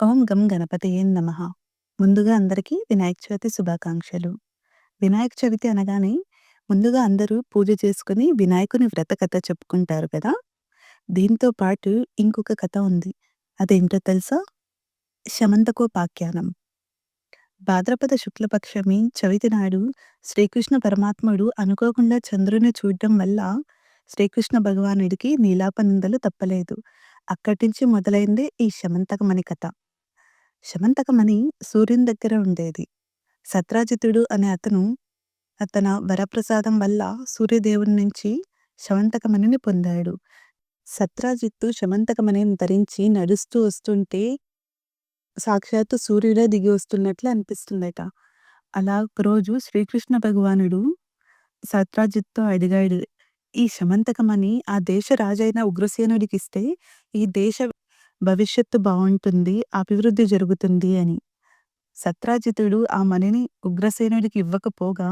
ఓం గం గణపతయే నమః. ముందుగా అందరికీ వినాయక చవితి శుభాకాంక్షలు. వినాయక చవితి అనగానే ముందుగా అందరూ పూజ చేసుకుని వినాయకుని వ్రత కథ చెప్పుకుంటారు కదా! దీంతో పాటు ఇంకొక కథ ఉంది. అదేంటో తెలుసా? శమంతకోపాఖ్యానం. భాద్రపద శుక్లపక్షమి చవితి నాడు శ్రీకృష్ణ పరమాత్ముడు అనుకోకుండా చంద్రుని చూడడం వల్ల శ్రీకృష్ణ భగవానుడికి నీలాపనిందలు తప్పలేదు. అక్కడి నుంచి మొదలైందే ఈ శమంతకమణి కథ. శమంతకమణి సూర్యుని దగ్గర ఉండేది. సత్రాజితుడు అనే అతను తన వరప్రసాదం వల్ల సూర్యదేవుని నుంచి శమంతకమణిని పొందాడు. సత్రాజిత్తు శమంతకమణిని ధరించి నడుస్తూ వస్తుంటే సాక్షాత్తు సూర్యుడే దిగి వస్తున్నట్లు అనిపిస్తుందట. అలా ఒకరోజు శ్రీకృష్ణ భగవానుడు సత్రాజిత్తో అడిగాడు. ఈ శమంతకమణి ఆ దేశ రాజైన ఉగ్రసేనుడికిస్తే ఈ దేశ భవిష్యత్తు బాగుంటుంది అభివృద్ధి జరుగుతుంది అని. సత్రాజితుడు ఆ మణిని ఉగ్రసేనుడికి ఇవ్వకపోగా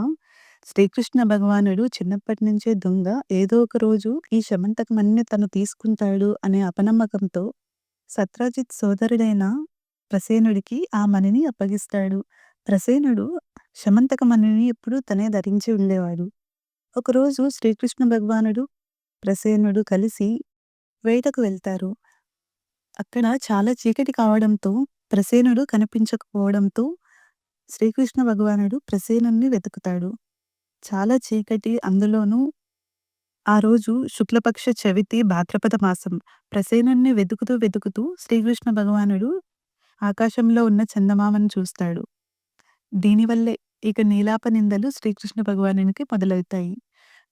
శ్రీకృష్ణ భగవానుడు చిన్నప్పటి నుంచే దొంగ ఏదో ఒక రోజు ఈ శమంతకమణిని తను తీసుకుంటాడు అనే అపనమ్మకంతో సత్రాజిత్ సోదరుడైన ప్రసేనుడికి ఆ మణిని అప్పగిస్తాడు. ప్రసేనుడు శమంతకమణిని ఎప్పుడూ తనే ధరించి ఉండేవాడు. ఒకరోజు శ్రీకృష్ణ భగవానుడు, ప్రసేనుడు కలిసి వేటకు వెళ్తారు. అక్కడ చాలా చీకటి కావడంతో ప్రసేనుడు కనిపించకపోవడంతో శ్రీకృష్ణ భగవానుడు ప్రసేనుణ్ణి వెతుకుతాడు. చాలా చీకటి అందులోనూ ఆ రోజు శుక్లపక్ష చవితి భాద్రపద మాసం. ప్రసేనుణ్ణి వెతుకుతూ వెతుకుతూ శ్రీకృష్ణ భగవానుడు ఆకాశంలో ఉన్న చందమామను చూస్తాడు. దీనివల్లే ఇక నీలాప నిందలు శ్రీకృష్ణ భగవానునికి మొదలవుతాయి.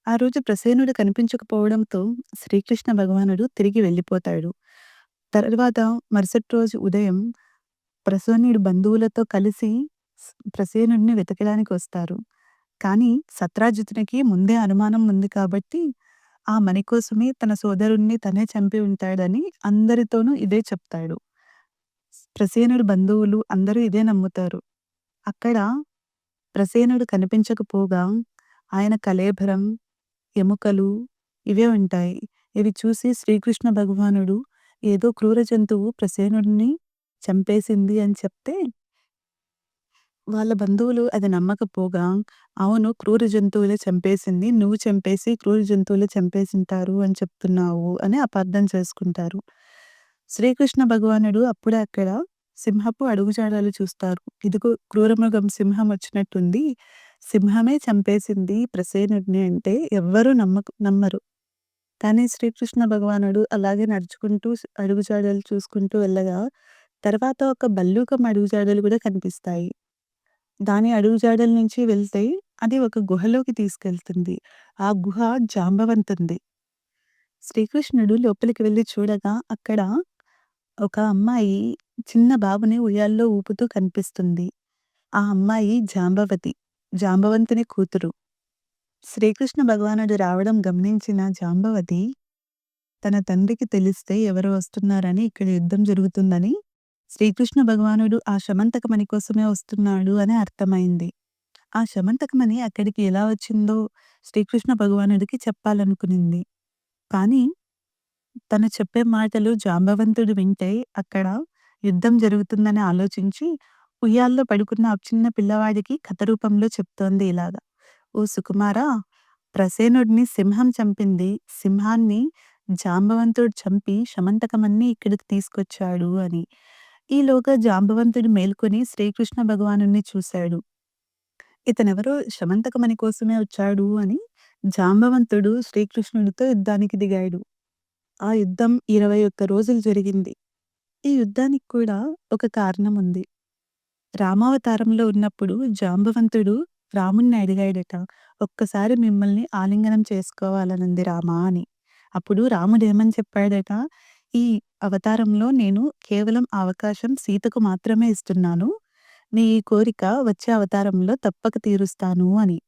ఆ రోజు ప్రసేనుడు కనిపించకపోవడంతో శ్రీకృష్ణ భగవానుడు తిరిగి వెళ్ళిపోతాడు. తర్వాత మరుసటి రోజు ఉదయం ప్రసూనుడి బంధువులతో కలిసి ప్రసేనుడిని వెతకడానికి వస్తారు. కానీ సత్రాజితునికి ముందే అనుమానం ఉంది కాబట్టి ఆ మణి కోసమే తన సోదరుణ్ణి తనే చంపి ఉంటాడని అందరితోనూ ఇదే చెప్తాడు. ప్రసేనుడి బంధువులు అందరూ ఇదే నమ్ముతారు. అక్కడ ప్రసేనుడు కనిపించకపోగా ఆయన కలేభరం ఎముకలు ఇవే ఉంటాయి. ఇవి చూసి శ్రీకృష్ణ భగవానుడు ఏదో క్రూర జంతువు ప్రసేనుడిని చంపేసింది అని చెప్తే వాళ్ళ బంధువులు అది నమ్మకపోగా అవును క్రూర జంతువులే చంపేసింది. నువ్వు చంపేసి క్రూర జంతువులే చంపేసింటారు అని చెప్తున్నావు అని అపార్థం చేసుకుంటారు. శ్రీకృష్ణ భగవానుడు అప్పుడే అక్కడ సింహపు అడుగుజాడలు చూస్తారు. ఇదిగో క్రూరమృగం సింహం వచ్చినట్టుంది. సింహమే చంపేసింది ప్రసేనుడిని అంటే ఎవ్వరూ నమ్మకు నమ్మరు. కానీ శ్రీకృష్ణ భగవానుడు అలాగే నడుచుకుంటూ అడుగుజాడలు చూసుకుంటూ వెళ్ళగా తర్వాత ఒక భల్లూకం అడుగుజాడలు కూడా కనిపిస్తాయి. దాని అడుగుజాడల నుంచి వెళ్తే అది ఒక గుహలోకి తీసుకెళ్తుంది. ఆ గుహ జాంబవంతుంది శ్రీకృష్ణుడు లోపలికి వెళ్ళి చూడగా అక్కడ ఒక అమ్మాయి చిన్న బాబుని ఉయ్యాల్లో ఊపుతూ కనిపిస్తుంది. ఆ అమ్మాయి జాంబవతి. జాంబవంతుని కూతురు. శ్రీకృష్ణ భగవానుడు రావడం గమనించిన జాంబవతి తన తండ్రికి తెలిస్తే ఎవరు వస్తున్నారని ఇక్కడ యుద్ధం జరుగుతుందని శ్రీకృష్ణ భగవానుడు ఆ శమంతకమణి కోసమే వస్తున్నాడు అని అర్థమైంది. ఆ శమంతకమణి అక్కడికి ఎలా వచ్చిందో శ్రీకృష్ణ భగవానుడికి చెప్పాలనుకునింది. కానీ తను చెప్పే మాటలు జాంబవంతుడు వింటే అక్కడ యుద్ధం జరుగుతుందని ఆలోచించి ఉయ్యాల్లో పడుకున్న ఆ చిన్న పిల్లవాడికి కథ రూపంలో చెప్తోంది ఇలాగా ఓ సుకుమారా! ప్రసేనుడిని సింహం చంపింది. సింహాన్ని జాంబవంతుడు చంపి శమంతకమన్ని ఇక్కడికి తీసుకొచ్చాడు అని. ఈలోగా జాంబవంతుడు మేల్కొని శ్రీకృష్ణ భగవానుణ్ణి చూశాడు. ఇతనెవరో శమంతకమణి కోసమే వచ్చాడు అని జాంబవంతుడు శ్రీకృష్ణుడితో యుద్ధానికి దిగాడు. ఆ యుద్ధం 21 రోజులు జరిగింది. ఈ యుద్ధానికి కూడా ఒక కారణం ఉంది. రామావతారంలో ఉన్నప్పుడు జాంబవంతుడు రాముణ్ణి అడిగాడట. ఒక్కసారి మిమ్మల్ని ఆలింగనం చేసుకోవాలనుంది రామా అని. అప్పుడు రాముడు ఏమని చెప్పాడట ఈ అవతారంలో నేను కేవలం ఆ అవకాశం సీతకు మాత్రమే ఇస్తున్నాను. నీ ఈ కోరిక వచ్చే అవతారంలో తప్పక తీరుస్తాను అని.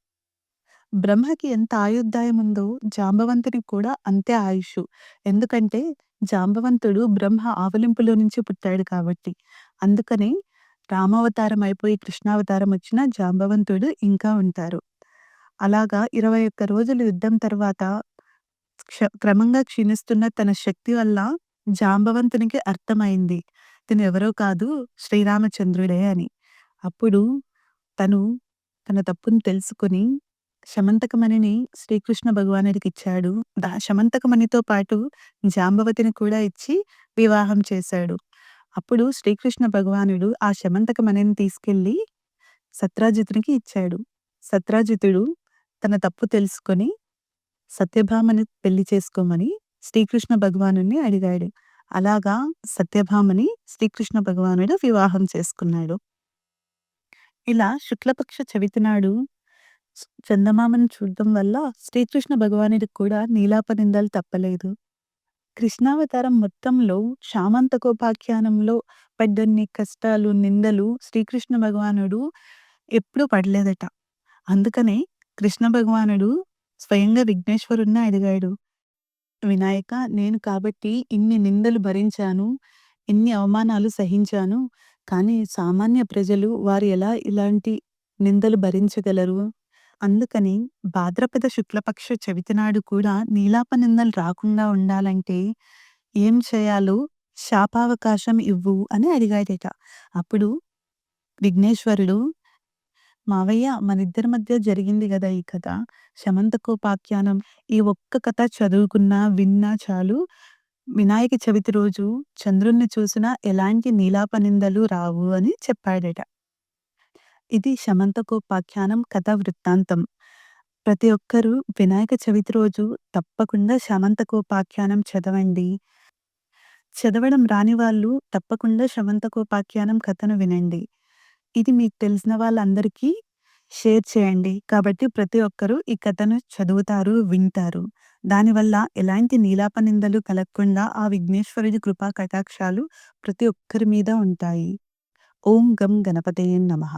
బ్రహ్మకి ఎంత ఆయుర్దాయం ఉందో జాంబవంతునికి కూడా అంతే ఆయుష్షు. ఎందుకంటే జాంబవంతుడు బ్రహ్మ ఆవలింపులో నుంచి పుట్టాడు కాబట్టి. అందుకనే రామావతారం అయిపోయి కృష్ణావతారం వచ్చిన జాంబవంతుడు ఇంకా ఉంటారు. అలాగా 21 రోజులు యుద్ధం తర్వాత క్ష క్రమంగా క్షీణిస్తున్న తన శక్తి వల్ల జాంబవంతునికి అర్థమైంది. తను ఎవరో కాదు శ్రీరామచంద్రుడే అని. అప్పుడు తను తన తప్పుని తెలుసుకొని శమంతకమణిని శ్రీకృష్ణ భగవానుడికిచ్చాడు. దా శమంతకమణితో పాటు జాంబవతిని కూడా ఇచ్చి వివాహం చేశాడు. అప్పుడు శ్రీకృష్ణ భగవానుడు ఆ శమంతకమణిని తీసుకెళ్ళి సత్రాజితునికి ఇచ్చాడు. సత్రాజితుడు తన తప్పు తెలుసుకొని సత్యభామని పెళ్ళి చేసుకోమని శ్రీకృష్ణ భగవానుడిని అడిగాడు. అలాగా సత్యభామని శ్రీకృష్ణ భగవానుడు వివాహం చేసుకున్నాడు. ఇలా శుక్లపక్ష చవితి నాడు చందమామను చూడడం వల్ల శ్రీకృష్ణ భగవానుడికి కూడా నీలాపనిందలు తప్పలేదు. కృష్ణావతారం మొత్తంలో శామంతకోపాఖ్యానంలో పడ్డన్ని కష్టాలు, నిందలు శ్రీకృష్ణ భగవానుడు ఎప్పుడూ పడలేదట. అందుకనే కృష్ణ భగవానుడు స్వయంగా విఘ్నేశ్వరుడిని అడిగాడు. వినాయక నేను కాబట్టి ఇన్ని నిందలు భరించాను. ఇన్ని అవమానాలు సహించాను. కానీ సామాన్య ప్రజలు వారు ఎలా ఇలాంటి నిందలు భరించగలరు? అందుకని భాద్రపద శుక్లపక్ష చవితి నాడు కూడా నీలాపనిందలు రాకుండా ఉండాలంటే ఏం చేయాలో శాపావకాశం ఇవ్వు అని అడిగాడట. అప్పుడు విఘ్నేశ్వరుడు మావయ్య మనిద్దరి మధ్య జరిగింది కదా ఈ కథ. శమంతకోపాఖ్యానం. ఈ ఒక్క కథ చదువుకున్నా, విన్నా చాలు వినాయక చవితి రోజు చంద్రుణ్ణి చూసినా ఎలాంటి నీలాపనిందలు రావు అని చెప్పాడట. ఇది శమంతకోపాఖ్యానం కథ వృత్తాంతం. ప్రతి ఒక్కరూ వినాయక చవితి రోజు తప్పకుండా శమంతకోపాఖ్యానం చదవండి. చదవడం రాని వాళ్ళు తప్పకుండా శమంతకోపాఖ్యానం కథను వినండి. ఇది మీకు తెలిసిన వాళ్ళందరికీ షేర్ చేయండి. కాబట్టి ప్రతి ఒక్కరూ ఈ కథను చదువుతారు, వింటారు. దానివల్ల ఎలాంటి నీలాపనిందలు కలగకుండా ఆ విఘ్నేశ్వరుడి కృపా కటాక్షాలు ప్రతి ఒక్కరి మీద ఉంటాయి. ఓం గం గణపతయే నమః!